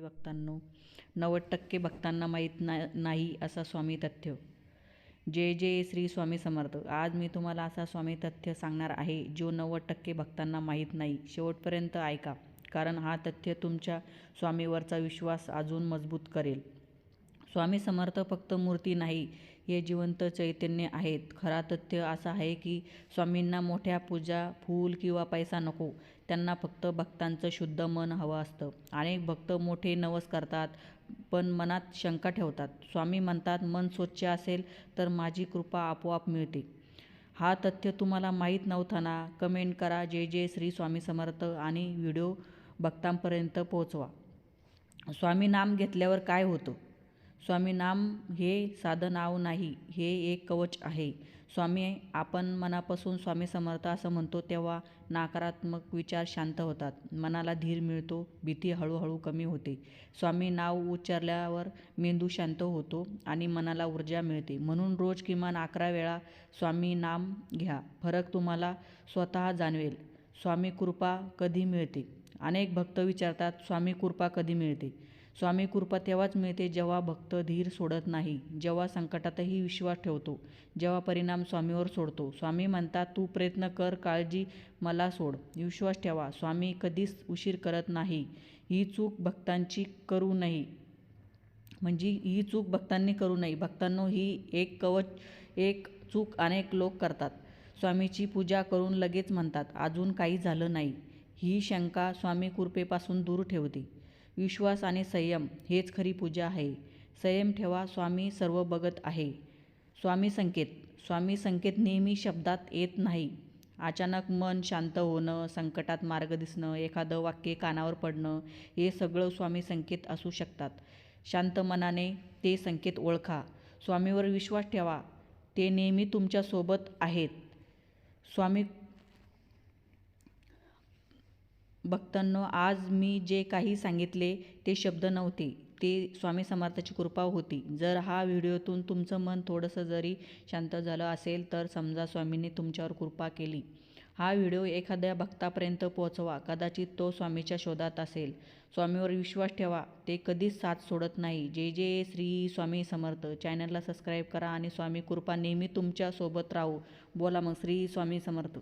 भक्तांनो नव्वद टक्के भक्तांना माहीत ना नाही असा स्वामी तथ्य. जय जय श्री स्वामी समर्थ. आज मी तुम्हाला असा स्वामी तथ्य सांगणार आहे जो नव्वद टक्के भक्तांना माहीत नाही. शेवटपर्यंत ऐका कारण हा तथ्य तुमच्या स्वामीवरचा विश्वास अजून मजबूत करेल. स्वामी समर्थ फक्त मूर्ती नाही हे जिवंत चैतन्य आहेत. खरा तथ्य असा आहे की स्वामींना मोठ्या पूजा फूल किंवा पैसा नको. त्यांना फक्त भक्तांचं शुद्ध मन हवं असतं. अनेक भक्त मोठे नवस करतात पण मनात शंका ठेवतात. स्वामी म्हणतात मन स्वच्छ असेल तर माझी कृपा आपोआप मिळते. हा तथ्य तुम्हाला माहीत नव्हता ना? कमेंट करा. जे जे श्री स्वामी समर्थ आणि व्हिडिओ भक्तांपर्यंत पोहोचवा. स्वामी नाम घेतल्यावर काय होतं? स्वामी नाम हे साधं नाव नाही हे एक कवच आहे. स्वामी आपण मनापासून स्वामी समर्थ असं म्हणतो तेव्हा नकारात्मक विचार शांत होतात. मनाला धीर मिळतो भीती हळूहळू कमी होते. स्वामी नाव उच्चारल्यावर मेंदू शांत होतो आणि मनाला ऊर्जा मिळते. म्हणून रोज किमान अकरा वेळा स्वामी नाम घ्या. फरक तुम्हाला स्वतः जाणवेल. स्वामी कृपा कधी मिळते? अनेक भक्त विचारतात स्वामी कृपा कधी मिळते? स्वामी कृपा तेव्हाच मिळते जेव्हा भक्त धीर सोडत नाही जेव्हा संकटातही विश्वास ठेवतो जेव्हा परिणाम स्वामीवर सोडतो. स्वामी म्हणतात तू प्रयत्न कर काळजी मला सोड. विश्वास ठेवा. स्वामी कधीच उशीर करत नाही. ही चूक भक्तांची करू नये. म्हणजे ही चूक भक्तांनी करू नये. भक्तांनो ही एक कवच एक चूक अनेक लोक करतात. स्वामीची पूजा करून लगेच म्हणतात अजून काही झालं नाही. ही शंका स्वामी कृपेपासून दूर ठेवते. विश्वास आणि संयम हेच खरी पूजा आहे. संयम ठेवा स्वामी सर्व बघत आहे. स्वामी संकेत. स्वामी संकेत नेहमी शब्दात येत नाही. अचानक मन शांत होणं संकटात मार्ग दिसणं एखादं वाक्य कानावर पडणं हे सगळं स्वामी संकेत असू शकतात. शांत मनाने ते संकेत ओळखा. स्वामीवर विश्वास ठेवा. ते नेहमी तुमच्यासोबत आहेत. स्वामी भक्तांनो आज मी जे काही सांगितले ते शब्द नव्हते. ते स्वामी समर्थाची कृपा होती. जर हा व्हिडिओतून तुमचं मन थोडंसं जरी शांत झालं असेल तर समजा स्वामींनी तुमच्यावर कृपा केली. हा व्हिडिओ एखाद्या भक्तापर्यंत पोहोचवा. कदाचित तो स्वामीच्या शोधात असेल. स्वामीवर विश्वास ठेवा. ते कधीच साथ सोडत नाही. जे जे श्री स्वामी समर्थ चॅनलला सबस्क्राईब करा आणि स्वामी कृपा नेहमी तुमच्यासोबत राहू. बोला मग श्री स्वामी समर्थ.